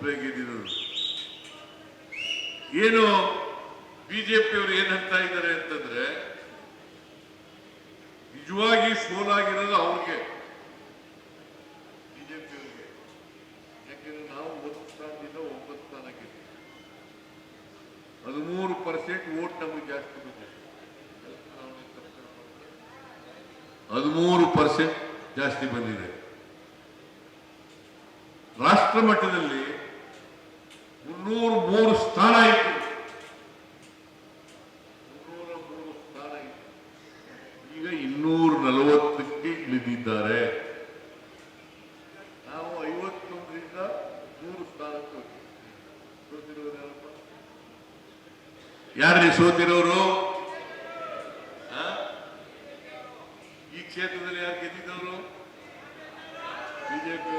ಒಬ್ಬರೇ ಏನು ಬಿಜೆಪಿಯವರು ಏನ್ ಹೇಳ್ತಾ ಇದ್ದಾರೆ ಅಂತಂದ್ರೆ, ನಿಜವಾಗಿ ಸೋಲಾಗಿರೋದು ಅವ್ರಿಗೆ. ಬಿಜೆಪಿಯವರಿಗೆ. ಯಾಕೆಂದ್ರೆ ನಾವು ಒಂದು ಸ್ಥಾನದಿಂದ ಒಂಬತ್ತು ಸ್ಥಾನಕ್ಕೆ ಹದಿಮೂರು ಪರ್ಸೆಂಟ್ ವೋಟ್ ನಮಗೆ ಜಾಸ್ತಿ ಬಂದಿದೆ. ಹದಿಮೂರು ಪರ್ಸೆಂಟ್ ಜಾಸ್ತಿ ಬಂದಿದೆ. ರಾಷ್ಟ್ರ ಮಟ್ಟದಲ್ಲಿ ಮುನ್ನೂರ ಮೂರು ಸ್ಥಾನ ಇತ್ತು. ಮೂರು ಸ್ಥಾನ ಇತ್ತು. ಈಗ ಇನ್ನೂರ ನಲವತ್ತಕ್ಕೆ ಇಳಿದಿದ್ದಾರೆ. ನಾವು ಐವತ್ತೊಂದರಿಂದ ಮೂರು ಸ್ಥಾನಕ್ಕೆ ಯಾರ್ರೀ ಸೋತಿರೋರು? ಈ ಕ್ಷೇತ್ರದಲ್ಲಿ ಯಾರು ಗೆದ್ದಿದ್ದವರು? ಬಿಜೆಪಿ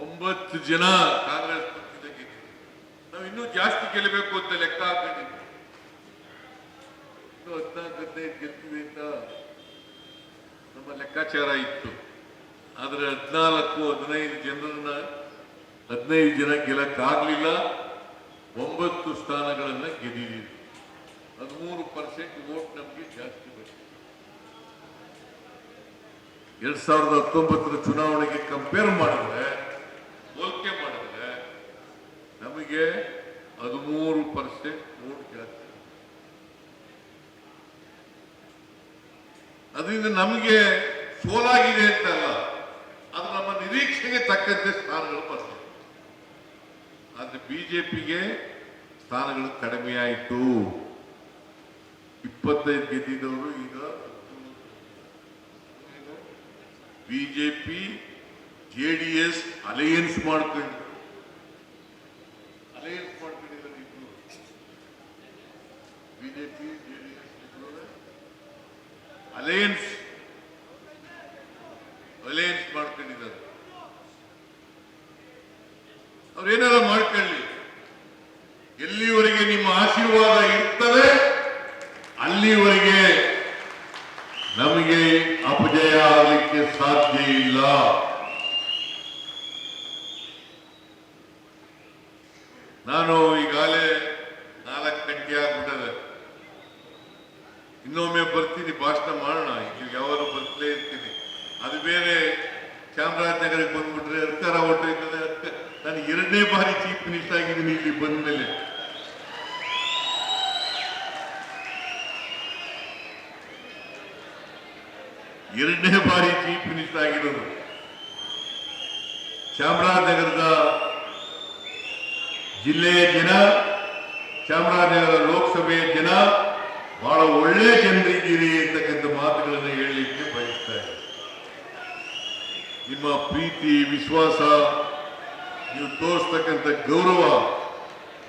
ಒಂಬತ್ತು ಜನ ಕಾಂಗ್ರೆಸ್ ಪಕ್ಷದ ನಾವು ಇನ್ನೂ ಜಾಸ್ತಿ ಗೆಲ್ಲಬೇಕು ಅಂತ ಲೆಕ್ಕ ಹಾಕೊಂಡಿದ್ವಿ ಹದಿನಾಲ್ಕು ಹದಿನೈದು ಗೆಲ್ತೀವಿ ಅಂತ ನಮ್ಮ ಲೆಕ್ಕಾಚಾರ ಇತ್ತು. ಆದ್ರೆ ಹದಿನಾಲ್ಕು, ಹದಿನೈದು ಜನರನ್ನ ಹದಿನೈದು ಜನ ಗೆಲ್ಲಕ್ಕಾಗ್ಲಿಲ್ಲ. ಒಂಬತ್ತು ಸ್ಥಾನಗಳನ್ನು ಗೆದ್ದಿದ್ದೀವಿ. ಹದಿಮೂರು ಪರ್ಸೆಂಟ್ ವೋಟ್ ನಮಗೆ ಜಾಸ್ತಿ ಬಂದಿದೆ ಎರಡ್ ಸಾವಿರದ ಹತ್ತೊಂಬತ್ತರ ಚುನಾವಣೆಗೆ ಕಂಪೇರ್ ಮಾಡಿದ್ರೆ, ಹೋಲಿಕೆ ಮಾಡಿದ್ರೆ ನಮಗೆ ಹದಿಮೂರು ಪರ್ಸೆಂಟ್ ವೋಟ್ ಜಾಸ್ತಿ ಅದರಿಂದ ನಮಗೆ ಸೋಲಾಗಿದೆ ಅಂತಲ್ಲ, ಅದು ನಮ್ಮ ನಿರೀಕ್ಷೆಗೆ ತಕ್ಕಂತೆ ಸ್ಥಾನಗಳು ಬರ್ತವೆ ಆದ್ರೆ ಪಿಗೆ ಸ್ಥಾನಗಳು ಕಡಿಮೆ ಆಯಿತು ಇಪ್ಪತ್ತೈದು ಗೆದ್ದಿದ್ದವರು ಈಗ B J D S alliance ಮಾಡ್ಕೊಂಡು ಅಲಯನ್ಸ್ ಮಾಡ್ಕೊಂಡಿದ್ದಾರೆ ಇಬ್ಬರು BJP, J D S alliance ಮಾಡ್ಕೊಂಡಿದ್ದಾರೆ ಅವ್ರೇನಾರ ಮಾಡ್ಕೊಳ್ಳಿ. ಎಲ್ಲಿವರೆಗೆ ನಿಮ್ಮ ಆಶೀರ್ವಾದ ಇರ್ತದೆ, ಅಲ್ಲಿವರೆಗೆ ನಮಗೆ ಅಪಜಯ ಆಗಲಿಕ್ಕೆ ಸಾಧ್ಯ ಇಲ್ಲ. ನಾನು ಈಗಾಗಲೇ ನಾಲ್ಕು ಗಂಟೆ ಆಗ್ಬಿಟ್ಟದೆ. ಇನ್ನೊಮ್ಮೆ ಬರ್ತೀನಿ, ಭಾಷಣ ಮಾಡೋಣ. ಇಲ್ಲಿ ಯಾವಾಗ ಬರ್ತಲೇ ಇರ್ತೀನಿ. ಅದು ಬೇರೆ ಚಾಮರಾಜನಗರಕ್ಕೆ ಬಂದ್ಬಿಟ್ರೆ ಇರ್ತಾರ ಎರಡನೇ ಬಾರಿ ಚೀಫ್ ಮಿನಿಸ್ಟರ್ ಆಗಿದ್ದೀನಿ ಇಲ್ಲಿ ಬಂದ ಮೇಲೆ ಎರಡನೇ ಬಾರಿ ಚೀಫ್ ಮಿನಿಸ್ಟರ್ ಆಗಿರೋದು ಚಾಮರಾಜನಗರದ ಜಿಲ್ಲೆಯ ಜನ, ಚಾಮರಾಜನಗರ ಲೋಕಸಭೆಯ ಜನ ಬಹಳ ಒಳ್ಳೆ ಜನರಿದ್ದೀರಿ ಅಂತಕ್ಕಂಥ ಮಾತುಗಳನ್ನು ಹೇಳಲಿಕ್ಕೆ ಬಯಸ್ತಾ ಇದ್ದಾರೆ ನಿಮ್ಮ ಪ್ರೀತಿ, ವಿಶ್ವಾಸ ನೀವು ತೋರಿಸ್ತಕ್ಕಂಥ ಗೌರವ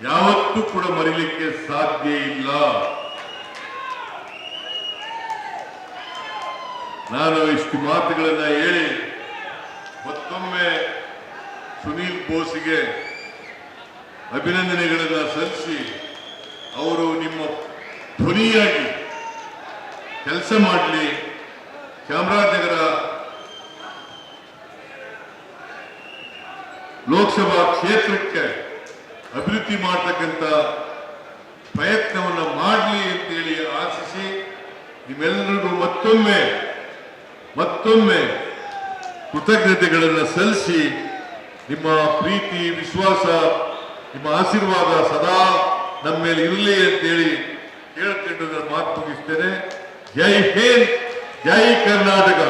ಯಾವತ್ತೂ ಕೂಡ ಮರಿಲಿಕ್ಕೆ ಸಾಧ್ಯ ಇಲ್ಲ. ನಾನು ಇಷ್ಟು ಮಾತುಗಳನ್ನ ಹೇಳಿ ಮತ್ತೊಮ್ಮೆ ಸುನೀಲ್ ಬೋಸ್ಗೆ ಅಭಿನಂದನೆಗಳನ್ನ ಸಲ್ಲಿಸಿ ಅವರು ನಿಮ್ಮ ಧ್ವನಿಯಾಗಿ ಕೆಲಸ ಮಾಡಲಿ. ಚಾಮರಾಜನಗರ ಲೋಕಸಭಾ ಕ್ಷೇತ್ರಕ್ಕೆ ಅಭಿವೃದ್ಧಿ ಮಾಡತಕ್ಕಂಥ ಪ್ರಯತ್ನವನ್ನು ಮಾಡಲಿ ಅಂತೇಳಿ ಆಶಿಸಿ ನಿಮ್ಮೆಲ್ಲರಿಗೂ ಮತ್ತೊಮ್ಮೆ ಮತ್ತೊಮ್ಮೆ ಕೃತಜ್ಞತೆಗಳನ್ನು ಸಲ್ಲಿಸಿ ನಿಮ್ಮ ಪ್ರೀತಿ, ವಿಶ್ವಾಸ, ನಿಮ್ಮ ಆಶೀರ್ವಾದ ಸದಾ ನಮ್ಮ ಮೇಲೆ ಇರಲಿ ಅಂತೇಳಿ ಕೇಳ್ಕೊಂಡು ಮಾತು ಮುಗಿಸ್ತೇನೆ. ಜೈ ಹಿಂದ್, ಜೈ ಕರ್ನಾಟಕ.